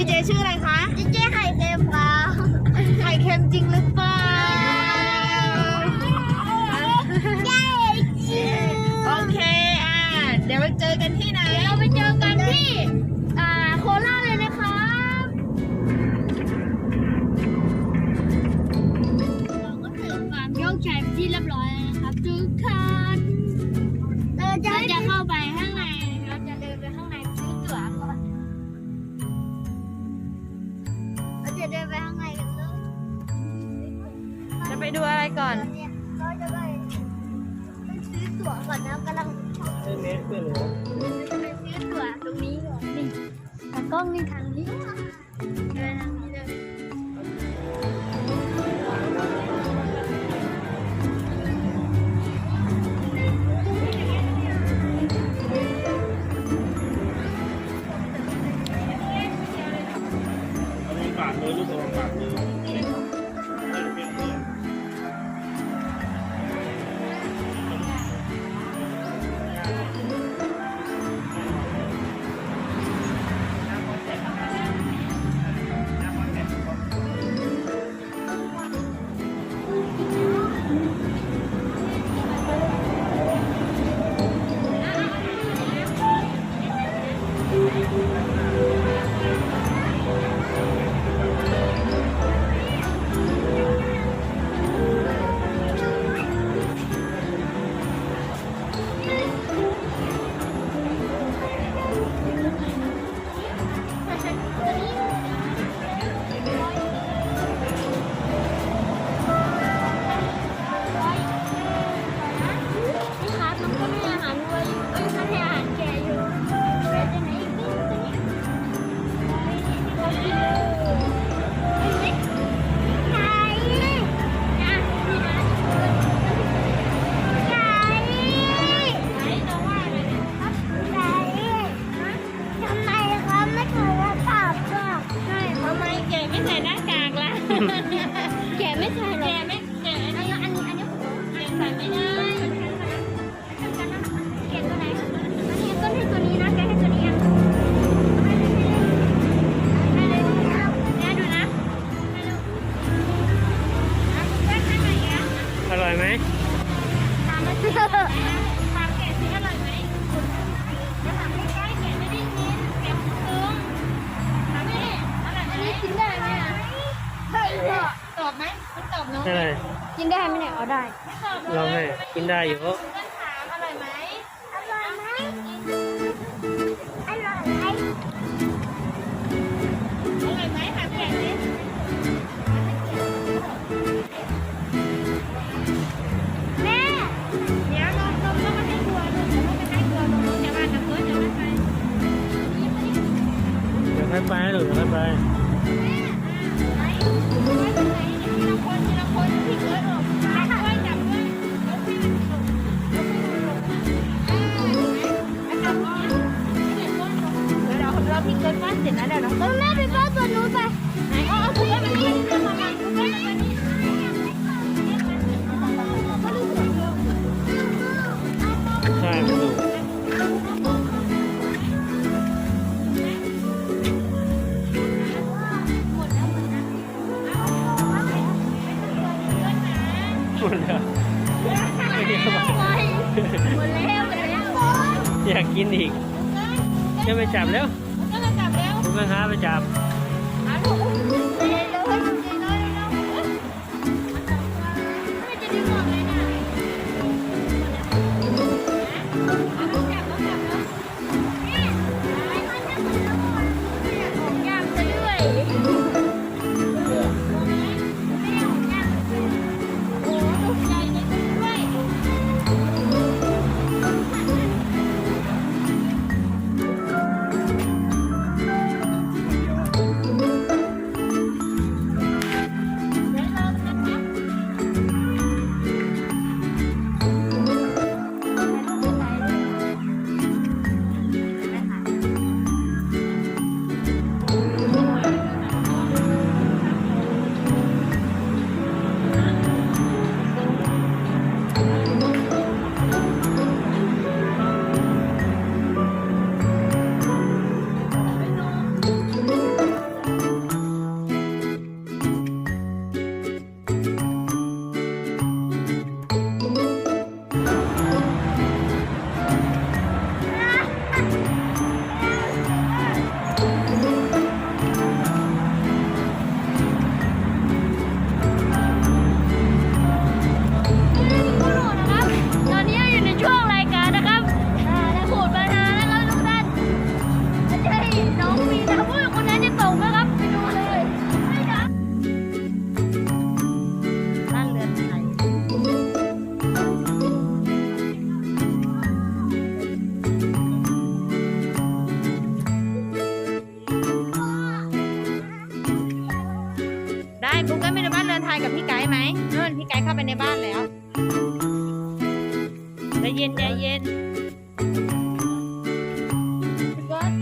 ดีเจชื่ออะไรคะดีเจไข่เค็มเปล่าไข่เค็มจริงหรือเปล่าโอเคอะเดี๋ยวไปเจอกันที่ไหนเดี๋ยวไปเจอกันที่อ่โคราชเลยนะคะเราก็ถึงฟามยกชัยเปที่เรียบร้อยแล้วนะครับทุกคน ต้อ ไปลูกค่อยไปพี่เกิดมาเสร็จแล้วเดี๋ยวน้องเต้ยแม่ไปบ้าตัวนู้นไปไหนเอาเอาถุงมานี่มามามามานี่ใช่ไปดู จับแล้ว ก็เลยจับแล้ว คุณแม่ค้าไปจับหาลูก นู่นพี่ไก่เข้าไปในบ้านแล้วใจเย็นใจเย็นพี่ก๊อต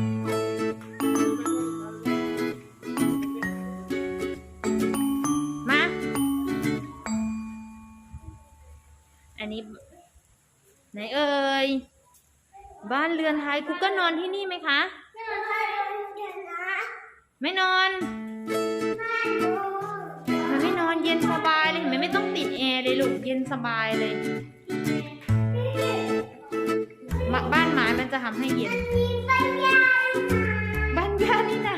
มา อันนี้ ไหนเอ่ย บ้านเรือนไทยกูก็นอนที่นี่ไหมคะ ไม่นอนมัน นสบายเลยมาบ้านไม้มันจะทำให้เย็น บ้านย่านี่นะ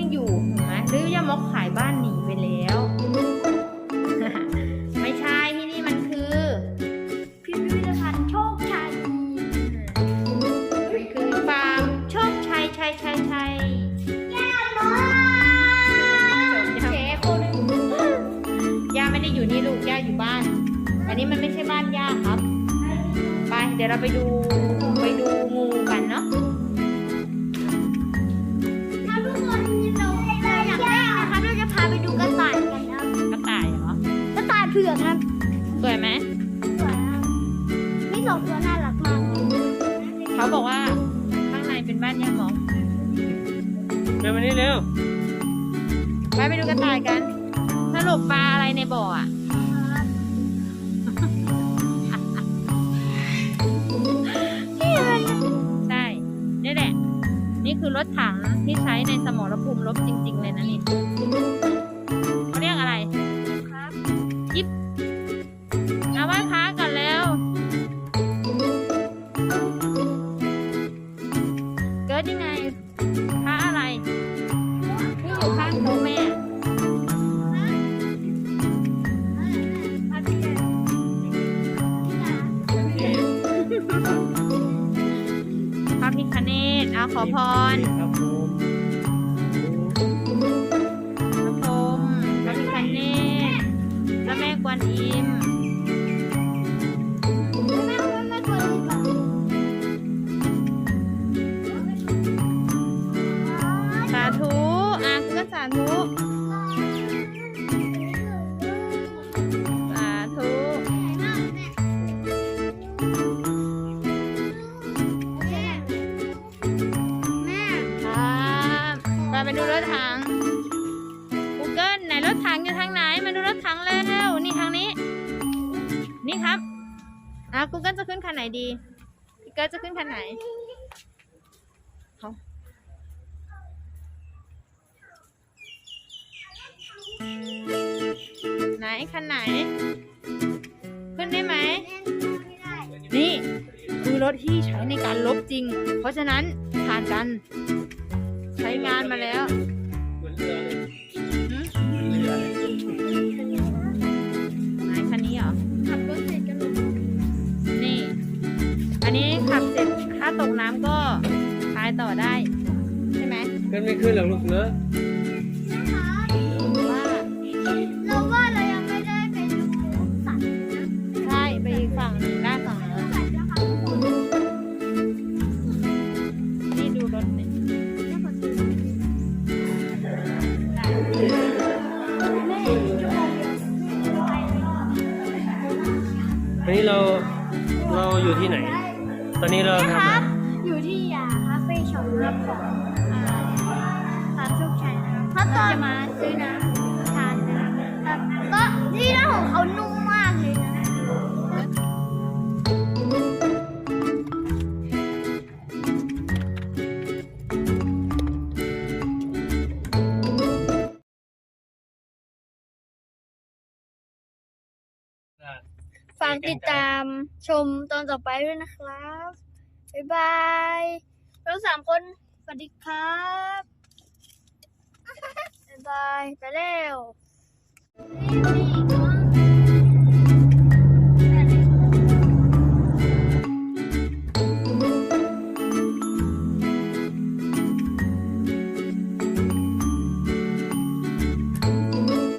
ไม่อยู่เห็นไหมหรือย่ามอกขายบ้านหนีไปแล้ว ไม่ใช่ที่นี่มันคือพิพิธภัณฑ์โชคชัยมันคือฟาร์มโชคชัยชัยชัยชัยย่าเจ๊คนย่าไม่ได้อยู่นี่ลูกย่าอยู่บ้าน อันนี้มันไม่ใช่บ้านย่าครับ ไปเดี๋ยวเราไปดูไปดูงูกันเนาะ เขาบอกว่าข้างในเป็นบ้านย่าหมองเร็วมานี่เร็วไปไปดูกระต่ายกันสรุปปลาอะไรในบ่ออะนี่มันใช่นี่แหละ นี่คือรถถังที่ใช้ในสมรภูมิรบจริง ๆ เลยนะนี่ ไหนดีพี่เกิร์ลจะขึ้นคันไหนเขาไหนคันไหน ขึ้นได้ไหมนี่คือรถที่ใช้ในการลบจริง เพราะฉะนั้นผ่านกัน ใช้งานมาแล้ว ขับเสร็จถ้าตกน้ำก็พายต่อได้ ใช่ไหมขึ้นไม่ขึ้นหรอกลูกเนอะนะคะว่าเราว่าเรายังไม่ได้ไปดูสัตว์นะใช่ไปอีกฝั่งหนึ่งได้ฝั่งนู้นสัตว์นะคะทุกคน นี่ดูรถเนี่ย นี้เราทำอะไรอยู่ที่ยาคาเฟ่ช็อปรับของสามชุกชัยนะครับถ้าตอนมาซื้อน้ำทานนะแต่ก็ที่น้ำของเขานุ่มมากเลยนะฝากติดตามชมตอนต่อไปด้วยนะครับ บ๊ายบาย เราสามคนสวัสดีครับ บ๊ายบาย ไปแล้ว